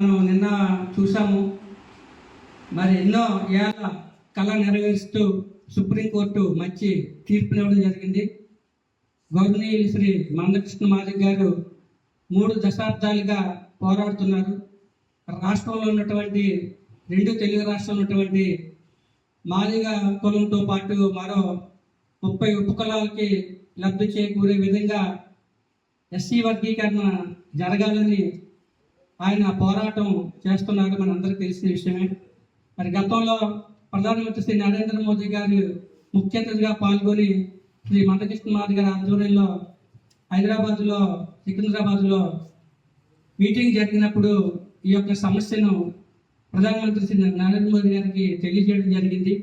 మనం నిన్న చూసాము మరి ఎన్నో ఏళ్ళ కళ నెరవేరుస్తూ సుప్రీంకోర్టు మంచి తీర్పునివ్వడం జరిగింది. గౌరవనీయులు శ్రీ మందకృష్ణ మాదిక్ గారు మూడు దశాబ్దాలుగా పోరాడుతున్నారు. రాష్ట్రంలో ఉన్నటువంటి రెండు తెలుగు రాష్ట్రంలో ఉన్నటువంటి మాదిగ కులంతో పాటు మరో ముప్పై ఉపకులాలకి లబ్ధి చేకూరే విధంగా ఎస్సీ వర్గీకరణ జరగాలని ఆయన పోరాటం చేస్తున్నారు మనందరికీ తెలిసిన విషయమే. మరి గతంలో ప్రధానమంత్రి శ్రీ నరేంద్ర మోదీ గారు ముఖ్య అతిథిగా పాల్గొని శ్రీ మందకృష్ణ మాది గారి ఆధ్వర్యంలో హైదరాబాద్లో సికింద్రాబాద్లో మీటింగ్ జరిగినప్పుడు ఈ యొక్క సమస్యను ప్రధానమంత్రి శ్రీ నరేంద్ర మోదీ గారికి తెలియజేయడం జరిగింది.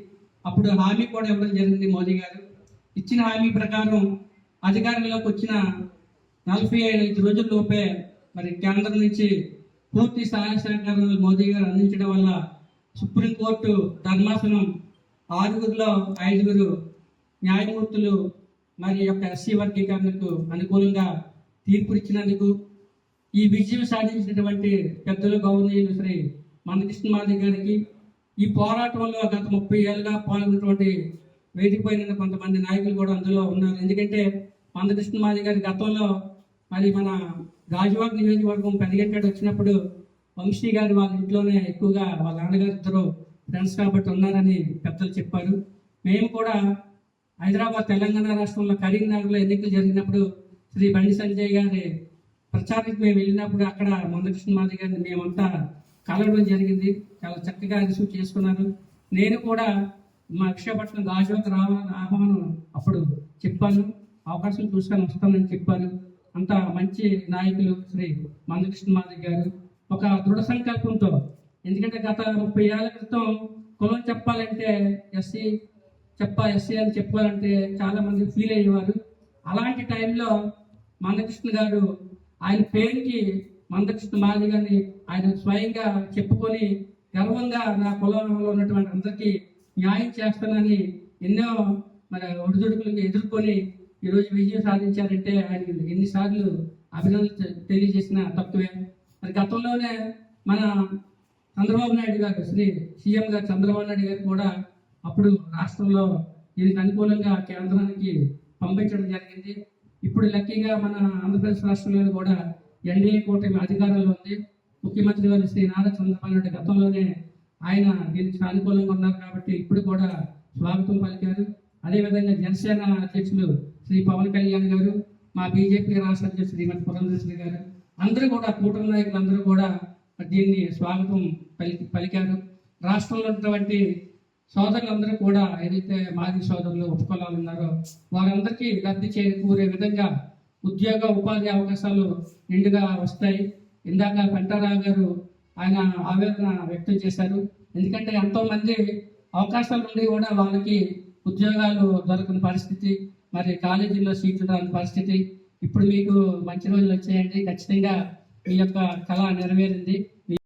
అప్పుడు హామీ కూడా ఇవ్వడం జరిగింది మోదీ గారు. ఇచ్చిన హామీ ప్రకారం అధికారంలోకి వచ్చిన నలభై ఐదు రోజుల్లోపే మరి కేంద్రం నుంచి పూర్తి సహాయ సహకారాలు మోదీ గారు అందించడం వల్ల సుప్రీంకోర్టు ధర్మాసనం ఆరుగురిలో ఐదుగురు న్యాయమూర్తులు మరి యొక్క ఎస్సీ వర్గీకరణకు అనుకూలంగా తీర్పు ఇచ్చినందుకు ఈ విజయం సాధించినటువంటి పెద్దలు గౌరవనీయులు శ్రీ మందకృష్ణ మాది గారికి ఈ పోరాటంలో గత ముప్పై ఏళ్ళుగా పాల్గొన్నటువంటి వేదికపైన కొంతమంది నాయకులు కూడా అందులో ఉన్నారు. ఎందుకంటే మందకృష్ణ మాది గారి గతంలో మరి మన గాజువాక్ నియోజకవర్గం పెరిగేటాడు వచ్చినప్పుడు వంశీ గారు వాళ్ళ ఇంట్లోనే ఎక్కువగా వాళ్ళ నాన్నగారు ఇద్దరు ఫ్రెండ్స్ కాబట్టి ఉన్నారని పెద్దలు చెప్పారు. మేము కూడా హైదరాబాద్ తెలంగాణ రాష్ట్రంలో కరీంనగర్లో ఎన్నికలు జరిగినప్పుడు శ్రీ బండి సంజయ్ గారి ప్రచారానికి మేము వెళ్ళినప్పుడు అక్కడ మందకృష్ణ మాది గారిని మేమంతా కలవడం జరిగింది. చాలా చక్కగా రిసీవ్ చేసుకున్నారు. నేను కూడా మా విశాఖపట్నం గాజువాక రావాలని ఆహ్వానం అప్పుడు చెప్పాను. అవకాశం చూసుకొని వస్తానని చెప్పారు. అంత మంచి నాయకులు శ్రీ మందకృష్ణ మాదిరి గారు. ఒక దృఢ సంకల్పంతో ఎందుకంటే గత ముప్పై ఏళ్ళ క్రితం కులం చెప్పాలంటే ఎస్సీ చెప్ప ఎస్సీ అని చెప్పాలంటే చాలామంది ఫీల్ అయ్యేవారు. అలాంటి టైంలో మందకృష్ణ గారు ఆయన పేరుకి మందకృష్ణ మాది గారిని ఆయన స్వయంగా చెప్పుకొని గర్వంగా నా కులంలో ఉన్నటువంటి అందరికీ న్యాయం చేస్తానని ఎన్నో మరి ఒడిదుడుకులకు ఎదుర్కొని ఈరోజు విజయం సాధించారంటే ఆయన ఎన్నిసార్లు అభినందనలు తెలియజేసిన తక్కువే మరి గతంలోనే మన చంద్రబాబు నాయుడు గారు శ్రీ సీఎం గారు చంద్రబాబు నాయుడు గారు కూడా అప్పుడు రాష్ట్రంలో దీనికి అనుకూలంగా కేంద్రానికి పంపించడం జరిగింది. ఇప్పుడు లక్కీగా మన ఆంధ్రప్రదేశ్ రాష్ట్రంలో కూడా ఎన్డీఏ కూటమి అధికారంలో ఉంది. ముఖ్యమంత్రి గారు శ్రీ నారా చంద్రబాబు నాయుడు గతంలోనే ఆయన దీనికి అనుకూలంగా ఉన్నారు కాబట్టి ఇప్పుడు కూడా స్వాగతం పలికారు. అదేవిధంగా జనసేన అధ్యక్షులు శ్రీ పవన్ కళ్యాణ్ గారు మా బీజేపీ రాష్ట్ర అధ్యక్షుడు శ్రీమతి పురంధేశ్వరి గారు అందరూ కూడా కూటమి నాయకులు అందరూ కూడా దీన్ని స్వాగతం పలికి పలికారు. రాష్ట్రంలో ఉన్నటువంటి సోదరులందరూ కూడా ఏదైతే మాజీ సోదరులు ఉపకులాలు ఉన్నారో వారందరికీ లబ్ధి చేకూరే విధంగా ఉద్యోగ ఉపాధి అవకాశాలు నిండుగా వస్తాయి. ఇందాక పెంటారావు గారు ఆయన ఆవేదన వ్యక్తం చేశారు. ఎందుకంటే ఎంతోమంది అవకాశాలు ఉండి కూడా వాళ్ళకి ఉద్యోగాలు దొరకని పరిస్థితి మరి కాలేజీలో సీట్లు రాని పరిస్థితి. ఇప్పుడు మీకు మంచి రోజులు వచ్చాయండి. ఖచ్చితంగా మీ యొక్క కళ నెరవేరింది.